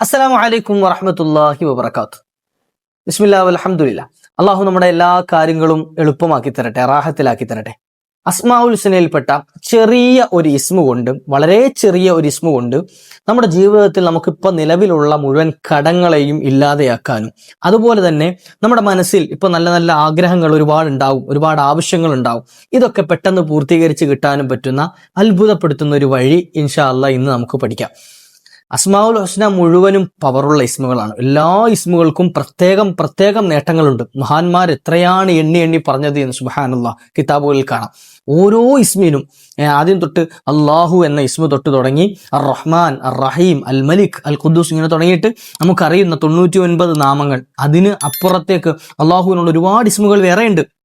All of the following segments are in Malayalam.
അസ്സലാമു അലൈക്കും വറഹമത്തല്ലാഹി വബർക്കാത്തു ബിസ്മില്ലാ അലഹമുല്ല അള്ളാഹു നമ്മുടെ എല്ലാ കാര്യങ്ങളും എളുപ്പമാക്കി തരട്ടെ റാഹത്തിലാക്കി തരട്ടെ. അസ്മാഉൽ ഹുസനയിൽപ്പെട്ട ചെറിയ ഒരു ഇസ്മു കൊണ്ട് വളരെ ചെറിയ ഒരു ഇസ്മു കൊണ്ട് നമ്മുടെ ജീവിതത്തിൽ നമുക്കിപ്പോൾ നിലവിലുള്ള മുഴുവൻ കടങ്ങളെയും ഇല്ലാതെയാക്കാനും അതുപോലെ തന്നെ നമ്മുടെ മനസ്സിൽ ഇപ്പോൾ നല്ല നല്ല ആഗ്രഹങ്ങൾ ഒരുപാട് ഉണ്ടാവും ഒരുപാട് ആവശ്യങ്ങൾ ഉണ്ടാവും ഇതൊക്കെ പെട്ടെന്ന് പൂർത്തീകരിച്ച് കിട്ടാനും പറ്റുന്ന അത്ഭുതപ്പെടുത്തുന്ന ഒരു വഴി ഇൻഷാ അള്ളാഹ് ഇന്ന് നമുക്ക് പഠിക്കാം. അസ്മാഉൽ ഹുസ്ന മുഴുവനും പവറുള്ള ഇസ്മുകളാണ് എല്ലാ ഇസ്മുകൾക്കും പ്രത്യേകം പ്രത്യേകം നേട്ടങ്ങളുണ്ട്. മഹാന്മാർ എത്രയാണ് എണ്ണി എണ്ണി പറഞ്ഞത് എന്ന് സുബാനുള്ള കിതാബുകളിൽ കാണാം. ഓരോ ഇസ്മിനും ആദ്യം തൊട്ട് അള്ളാഹു എന്ന ഇസ്മു തൊട്ട് തുടങ്ങി അർ റഹ്മാൻ അർ റഹീം അൽ മലിക് അൽ ഖുദ്ദൂസ് ഇങ്ങനെ തുടങ്ങിയിട്ട് നമുക്കറിയുന്ന തൊണ്ണൂറ്റി ഒൻപത് നാമങ്ങൾ. അതിന് അപ്പുറത്തേക്ക് അള്ളാഹുവിനുള്ള ഒരുപാട് ഇസ്മുകൾ വേറെയുണ്ട്.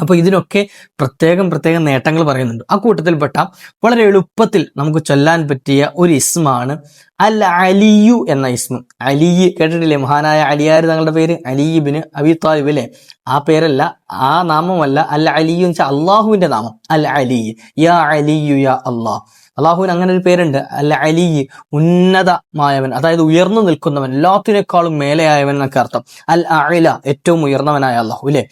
അപ്പോൾ ഇതിനൊക്കെ പ്രത്യേകം പ്രത്യേകം നേട്ടങ്ങൾ പറയുന്നുണ്ട്. ആ കൂട്ടത്തിൽപ്പെട്ട വളരെ എളുപ്പത്തിൽ നമുക്ക് ചൊല്ലാൻ പറ്റിയ ഒരു ഇസ്മാണ് അൽ അലിയു എന്ന ഇസ്മു. അലി കേട്ടിട്ടില്ലേ? മഹാനായ അലിയാർ തങ്ങളുടെ പേര്? അലിബിന് അബി താലിബ് അല്ലേ? ആ പേരല്ല ആ നാമമല്ല അൽ അലിയു എന്ന് വെച്ചാൽ അള്ളാഹുവിന്റെ നാമം. അൽ അലി യാ അലിയു യാ അള്ളാഹ് അള്ളാഹുവിന് അങ്ങനെ ഒരു പേരുണ്ട്. അൽ അലി ഉന്നതമായവൻ അതായത് ഉയർന്നു നിൽക്കുന്നവൻ എല്ലാത്തിനേക്കാളും മേലെയായവൻ എന്നൊക്കെ അർത്ഥം. അൽ അല ഏറ്റവും ഉയർന്നവനായ അള്ളാഹു അല്ലേ?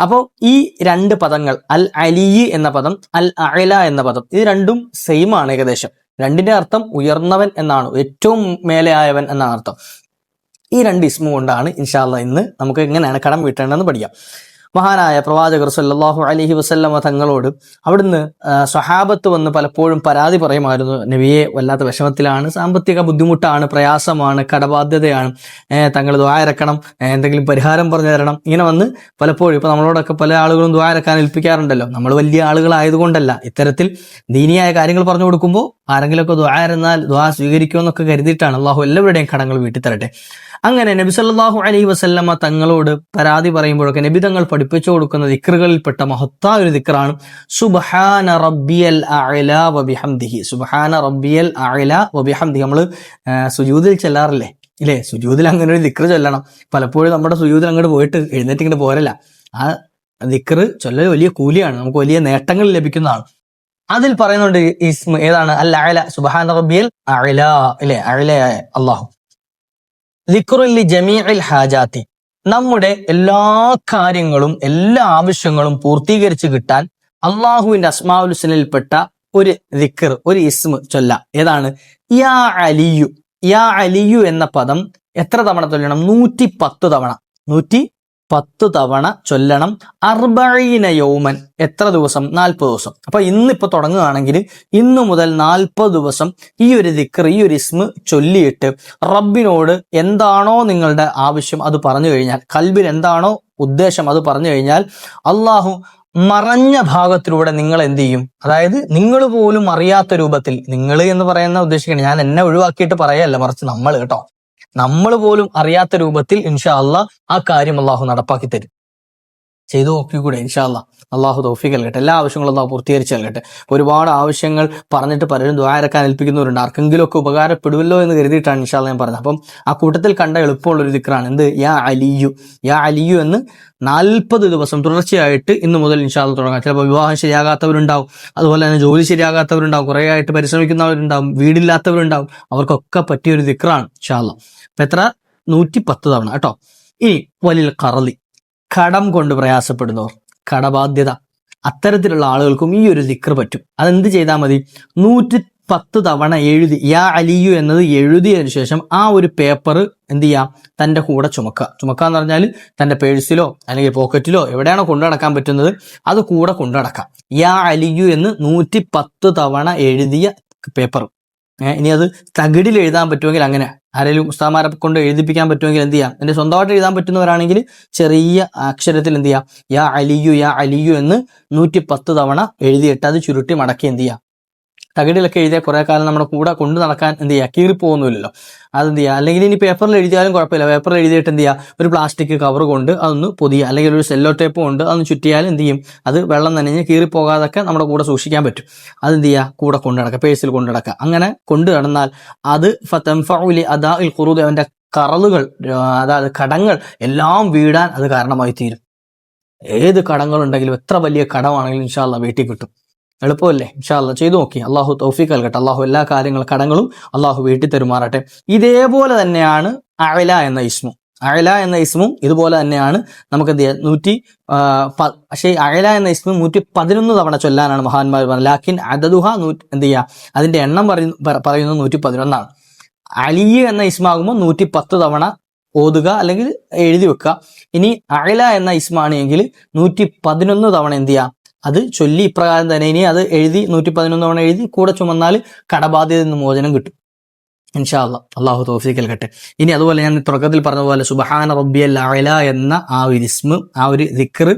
അപ്പോൾ ഈ രണ്ട് പദങ്ങൾ അൽ അലി എന്ന പദം അൽ അയല എന്ന പദം ഇത് രണ്ടും സെയിം ആണ് ഏകദേശം. രണ്ടിന്റെ അർത്ഥം ഉയർന്നവൻ എന്നാണ് ഏറ്റവും മേലെയായവൻ എന്നാണ് അർത്ഥം. ഈ രണ്ട് ഇസ്മു കൊണ്ടാണ് ഇൻഷാല്ല ഇന്ന് നമുക്ക് എങ്ങനെയാണ് കടം വീട്ടേണ്ടതെന്ന് പഠിക്കാം. മഹാനായ പ്രവാചകർ സല്ലാഹു അലഹി വസല്ലമ തങ്ങളോട് അവിടുന്ന് സ്വഹാബത്ത് വന്ന് പലപ്പോഴും പരാതി പറയുമായിരുന്നു നബിയെ വല്ലാത്ത വിഷമത്തിലാണ് സാമ്പത്തിക ബുദ്ധിമുട്ടാണ് പ്രയാസമാണ് കടബാധ്യതയാണ് തങ്ങൾ ദ്വായരക്കണം എന്തെങ്കിലും പരിഹാരം പറഞ്ഞു തരണം. ഇങ്ങനെ വന്ന് പലപ്പോഴും ഇപ്പൊ നമ്മളോടൊക്കെ പല ആളുകളും ദ്വാരക്കാൻ ഏൽപ്പിക്കാറുണ്ടല്ലോ. നമ്മൾ വലിയ ആളുകളായതുകൊണ്ടല്ല. ഇത്തരത്തിൽ ദീനിയായ കാര്യങ്ങൾ പറഞ്ഞു കൊടുക്കുമ്പോൾ ആരെങ്കിലുമൊക്കെ ദ്വാരന്നാൽ ദ്വാ സ്വീകരിക്കുമെന്നൊക്കെ കരുതിയിട്ടാണ് അള്ളാഹു എല്ലാവരുടെയും കടങ്ങൾ വീട്ടി തരട്ടെ അങ്ങനെ നബി സല്ലാഹു അലൈഹി വസല്ലമ തങ്ങളോട് പരാതി പറയുമ്പോഴൊക്കെ നബി തങ്ങൾ പഠിപ്പിച്ചു കൊടുക്കുന്ന ദിക്റുകളിൽപ്പെട്ട മഹത്തായ ഒരു ദിക്റാണ് സുബഹാന റബ്ബിയൽ അഅല വബിഹംദിഹി സുബ്ഹാന റബ്ബിയൽ അഅല വബിഹംദിഹി നമ്മൾ സുജൂദിൽ ചെല്ലാറില്ലേ? ഇല്ലേ? സുജൂദിൽ അങ്ങനെ ഒരു ദിക്റ് ചൊല്ലണം. പലപ്പോഴും നമ്മുടെ സുജൂദിൽ അങ്ങോട്ട് പോയിട്ട് എഴുന്നേറ്റ് ഇങ്ങോട്ട് പോരല്ല. ആ ദിക്റ് ചൊല്ലൽ വലിയ കൂലിയാണ്. നമുക്ക് വലിയ നേട്ടങ്ങൾ ലഭിക്കുന്നതാണ് അതിൽ പറയുന്നുണ്ട് ഇസ്മ ഏതാണ്? അൽ അഅല. സുബ്ഹാന റബ്ബിയൽ അഅല. ഇല്ലേ? അഅല അല്ലാഹു ദിക്റുല്ലി ജമീഇൽ ഹാജാത്തി. നമ്മുടെ എല്ലാ കാര്യങ്ങളും എല്ലാ ആവശ്യങ്ങളും പൂർത്തീകരിച്ചു കിട്ടാൻ അള്ളാഹുവിന്റെ അസ്മാഉൽ ഹുസ്നയിൽപ്പെട്ട ഒരു ദിക്കർ ഒരു ഇസ്മ ചൊല്ല. ഏതാണ്? യാ അലിയു. യാ അലിയു എന്ന പദം എത്ര തവണ ചൊല്ലണം? നൂറ്റി പത്ത് തവണ. നൂറ്റി പത്ത് തവണ ചൊല്ലണം അർബഴീന യൗമൻ. എത്ര ദിവസം? നാൽപ്പത് ദിവസം. അപ്പൊ ഇന്നിപ്പോ തുടങ്ങുകയാണെങ്കിൽ ഇന്നു മുതൽ നാൽപ്പത് ദിവസം ഈ ഒരു ദിക്കർ ഈ ഒരു ഇസ്മ ചൊല്ലിയിട്ട് റബ്ബിനോട് എന്താണോ നിങ്ങളുടെ ആവശ്യം അത് പറഞ്ഞു കഴിഞ്ഞാൽ കൽബിൽ എന്താണോ ഉദ്ദേശം അത് പറഞ്ഞു കഴിഞ്ഞാൽ അള്ളാഹു മറഞ്ഞ ഭാഗത്തിലൂടെ നിങ്ങൾ എന്ത് ചെയ്യും? അതായത് നിങ്ങൾ പോലും അറിയാത്ത രൂപത്തിൽ നിങ്ങൾ എന്ന് പറയുന്ന ഉദ്ദേശിക്കണം ഞാൻ എന്നെ ഒഴിവാക്കിയിട്ട് പറയല്ല മറിച്ച് നമ്മൾ കേട്ടോ. നമ്മൾ പോലും അറിയാത്ത രൂപത്തിൽ ഇൻഷാ അള്ളാഹ് ആ കാര്യം അള്ളാഹു നടപ്പാക്കി തരും. ചെയ്തു നോക്കിക്കൂടെ ഇൻഷാ അള്ളാഹ് അള്ളാഹു തൗഫീഖ് നൽകട്ടെ. എല്ലാ ആവശ്യങ്ങളും അള്ളാഹു പൂർത്തീകരിച്ച് നൽകട്ടെ. ഒരുപാട് ആവശ്യങ്ങൾ പറഞ്ഞിട്ട് പലരും ദ്വാരക്കാൻ ഏൽപ്പിക്കുന്നവരുണ്ട്. ആർക്കെങ്കിലുമൊക്കെ ഉപകാരപ്പെടുമല്ലോ എന്ന് കരുതിയിട്ടാണ് ഇൻഷാല്ല ഞാൻ പറഞ്ഞത്. അപ്പം ആ കൂട്ടത്തിൽ കണ്ട എളുപ്പമുള്ള ഒരു ദിക്റാണ്. എന്ത്? യാ അലിയു. യാ അലിയു എന്ന് നാൽപ്പത് ദിവസം തുടർച്ചയായിട്ട് ഇന്ന് മുതൽ ഇൻഷാല്ല തുടങ്ങാം. ചിലപ്പോൾ വിവാഹം ശരിയാകാത്തവരുണ്ടാവും. അതുപോലെ തന്നെ ജോലി ശരിയാകാത്തവരുണ്ടാവും. കുറേ ആയിട്ട് പരിശ്രമിക്കുന്നവരുണ്ടാവും. വീടില്ലാത്തവരുണ്ടാവും. അവർക്കൊക്കെ പറ്റിയ ഒരു ദിക്റാണ് ഇൻഷാല്ല അപ്പൊ എത്ര? നൂറ്റി പത്ത് തവണ. കേട്ടോ. ഇനി വലിൽ കറലി കടം കൊണ്ട് പ്രയാസപ്പെടുന്നവർ കടബാധ്യത. അത്തരത്തിലുള്ള ആളുകൾക്കും ഈ ഒരു ദിക്ർ പറ്റും. അതെന്ത് ചെയ്താൽ മതി? നൂറ്റി പത്ത് തവണ എഴുതി യാ അലിയു എന്നത് എഴുതിയതിനു ശേഷം ആ ഒരു പേപ്പർ എന്ത് ചെയ്യാം? തന്റെ കൂടെ ചുമക്കുക. ചുമക്കുക എന്ന് പറഞ്ഞാൽ തന്റെ പേഴ്സിലോ അല്ലെങ്കിൽ പോക്കറ്റിലോ എവിടെയാണോ കൊണ്ടു നടക്കാൻ പറ്റുന്നത് അത് കൂടെ കൊണ്ടു നടക്കാം. യാ അലിയു എന്ന് നൂറ്റി പത്ത് തവണ എഴുതിയ പേപ്പർ ഇനി അത് തകിടിൽ എഴുതാൻ പറ്റുമെങ്കിൽ അങ്ങനെ ആരെങ്കിലും ഉസ്താമാരെ കൊണ്ട് എഴുതിപ്പിക്കാൻ പറ്റുമെങ്കിൽ എന്ത് ചെയ്യാം? എന്റെ സ്വന്തമായിട്ട് എഴുതാൻ പറ്റുന്നവരാണെങ്കിൽ ചെറിയ അക്ഷരത്തിൽ എന്ത് ചെയ്യാം? യാ അലിയു യാ അലിയു എന്ന് നൂറ്റി പത്ത് തവണ എഴുതിയിട്ട് അത് ചുരുട്ടി മടക്കി എന്ത് ചെയ്യാം? തകിടിലൊക്കെ എഴുതിയ കുറെ കാലം നമ്മുടെ കൂടെ കൊണ്ടു നടക്കാൻ എന്ത് ചെയ്യുക കീറിപ്പോകുന്നില്ലല്ലോ അതെന്ത് ചെയ്യുക അല്ലെങ്കിൽ ഇനി പേപ്പറിൽ എഴുതിയാലും കുഴപ്പമില്ല. പേപ്പറിൽ എഴുതിയിട്ട് എന്ത് ചെയ്യുക ഒരു പ്ലാസ്റ്റിക് കവർ കൊണ്ട് അതൊന്ന് പൊതിയ. അല്ലെങ്കിൽ ഒരു സെല്ലോ ടേപ്പ് കൊണ്ട് അതൊന്ന് ചുറ്റിയാൽ എന്ത് ചെയ്യും? അത് വെള്ളം നനഞ്ഞ് കീറിപ്പോകാതൊക്കെ നമ്മുടെ കൂടെ സൂക്ഷിക്കാൻ പറ്റും. അതെന്ത് ചെയ്യുക കൂടെ കൊണ്ടു നടക്കുക. പേഴ്സിൽ കൊണ്ടു നടക്കുക. അങ്ങനെ കൊണ്ടു നടന്നാൽ അത് ഫത്തംഫലി അദാ ഇൽ ഖുറൂദ് അവന്റെ കറളുകൾ ആ, അതായത് കടങ്ങൾ എല്ലാം വീടാൻ അത് കാരണമായി തീരും. ഏത് കടങ്ങളുണ്ടെങ്കിലും എത്ര വലിയ കടമാണെങ്കിലും ഇൻഷാല്ല വീട്ടിൽ കിട്ടും. എളുപ്പമല്ലേ? ഇൻഷാല്ല ചെയ്തു നോക്കി. അള്ളാഹു തൗഫീഖ് നൽകട്ടെ. അള്ളാഹു എല്ലാ കാര്യങ്ങളും കടങ്ങളും അള്ളാഹു വീട്ടിൽ തരുമാറട്ടെ. ഇതേപോലെ തന്നെയാണ് അയല എന്ന ഇസ്മു. അയല എന്ന ഇസ്മും ഇതുപോലെ തന്നെയാണ് നമുക്ക് എന്ത് ചെയ്യാം? നൂറ്റി പക്ഷേ അയല എന്ന ഇസ്മു നൂറ്റി പതിനൊന്ന് തവണ ചൊല്ലാനാണ് മഹാന്മാർ പറഞ്ഞത്. ലാക്കിൻ അദദുഹ നൂറ്റി എന്ത് ചെയ്യുക അതിന്റെ എണ്ണം പറയുന്ന പറയുന്നത് നൂറ്റി പതിനൊന്നാണ്. അലിയ എന്ന ഇസ്മാകുമ്പോൾ നൂറ്റി പത്ത് തവണ ഓതുക അല്ലെങ്കിൽ എഴുതി വെക്കുക. ഇനി അയല എന്ന ഇസ്മാണെങ്കിൽ നൂറ്റി പതിനൊന്ന് തവണ എന്ത് ചെയ്യുക അത് ചൊല്ലി ഇപ്രകാരം തന്നെ ഇനി അത് എഴുതി നൂറ്റി പതിനൊന്ന് തവണ എഴുതി കൂടെ ചുമന്നാൽ കടബാധ്യത നിന്ന് മോചനം കിട്ടും. ഇൻഷാ അല്ലാ അള്ളാഹു തോഫിക്കൽ നൽകട്ടെ. ഇനി അതുപോലെ ഞാൻ തുടക്കത്തിൽ പറഞ്ഞ പോലെ സുബഹാന റബ്ബിയൽ അയല എന്ന ആ ഒരു ഇസ്മ് ആ ഒരു ദിക്കർ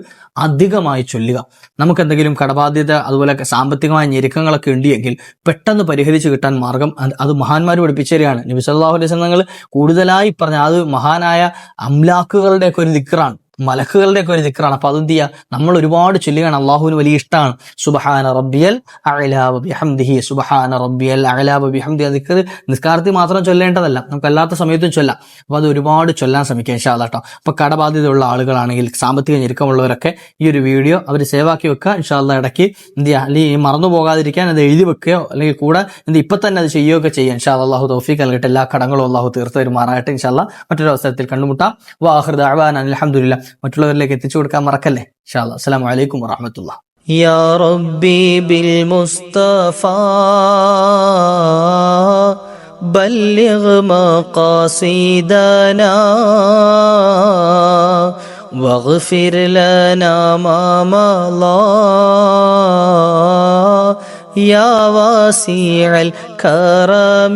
അധികമായി ചൊല്ലുക. നമുക്ക് എന്തെങ്കിലും കടബാധ്യത അതുപോലെ സാമ്പത്തികമായ ഞെരുക്കങ്ങളൊക്കെ ഉണ്ടെങ്കിൽ പെട്ടെന്ന് പരിഹരിച്ചു കിട്ടാൻ മാർഗം അത് മഹാന്മാർ പഠിപ്പിച്ചു നബി സല്ലല്ലാഹു അലൈഹി വസല്ലം നിങ്ങൾ കൂടുതലായി പറഞ്ഞ അത് മഹാനായ അംലാക്കുകളുടെയൊക്കെ ഒരു ദിക്റാണ്. മലക്കുകളുടെ ഒക്കെ ഒരു ദിക്റാണ്. അപ്പൊ അതെന്ത് ചെയ്യുക നമ്മൾ ഒരുപാട് ചൊല്ലുകയാണ് അള്ളാഹുവിന് വലിയ ഇഷ്ടമാണ് സുബഹാന റബ്ബിയൽ അഅലാബ ബിഹംദിഹി. സുബഹാന റബ്ബിയൽ അഅലാബ ബിഹംദി. ദിക്ർ നിസ്കാരത്തിൽ മാത്രം ചൊല്ലേണ്ടതല്ല. നമുക്ക് അല്ലാത്ത സമയത്തും ചൊല്ലാം. അപ്പൊ അത് ഒരുപാട് ചൊല്ലാൻ ശ്രമിക്കുക ഇൻഷാ അല്ലാട്ടോ അപ്പൊ കടബാധ്യതയുള്ള ആളുകളാണെങ്കിൽ സാമ്പത്തിക ഞെരുക്കമുള്ളവരൊക്കെ ഈ ഒരു വീഡിയോ അവർ സേവാക്കി വെക്കുക. ഇൻഷാ അല്ലാ ഇടയ്ക്ക് എന്ത് ചെയ്യുക അല്ലെങ്കിൽ മറന്നു പോകാതിരിക്കാൻ അത് എഴുതി വെക്കുകയോ അല്ലെങ്കിൽ കൂടെ എന്ത് ഇപ്പൊ തന്നെ അത് ചെയ്യുകയൊക്കെ ചെയ്യുക. ഇൻഷാ അള്ളാഹു തൗഫീഖ് നൽകട്ടെ. എല്ലാ കടങ്ങളും അള്ളാഹു തീർത്ത് വരുമാറായിട്ട് ഇൻഷാ അല്ലാ മറ്റൊരു അവസരത്തിൽ കണ്ടുമുട്ടാം. വാഹൃദ അഹ്വാൻ അലഹമുല്ല മറ്റുള്ളവരിലേക്ക് എത്തിച്ചു കൊടുക്കാൻ മറക്കല്ലേ ഇൻഷാ അല്ലാ അസ്സലാമു അലൈക്കും വറഹമത്തുള്ള يا ربي بالمصطفى بلغ مقاصدنا واغفر لنا ما مضى يا واسع الكرم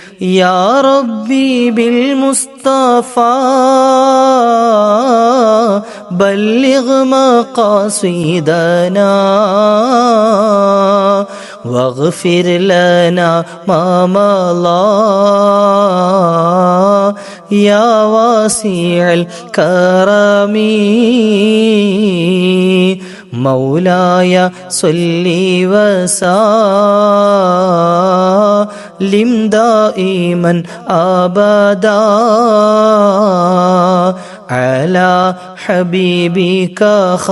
يا ربي بالمصطفى بلغ مقاصدنا واغفر لنا ما مضى. يا واسع الكرم مولاي صل وسلم. دائما أبدا. على حبيبك خير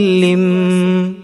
وسلم.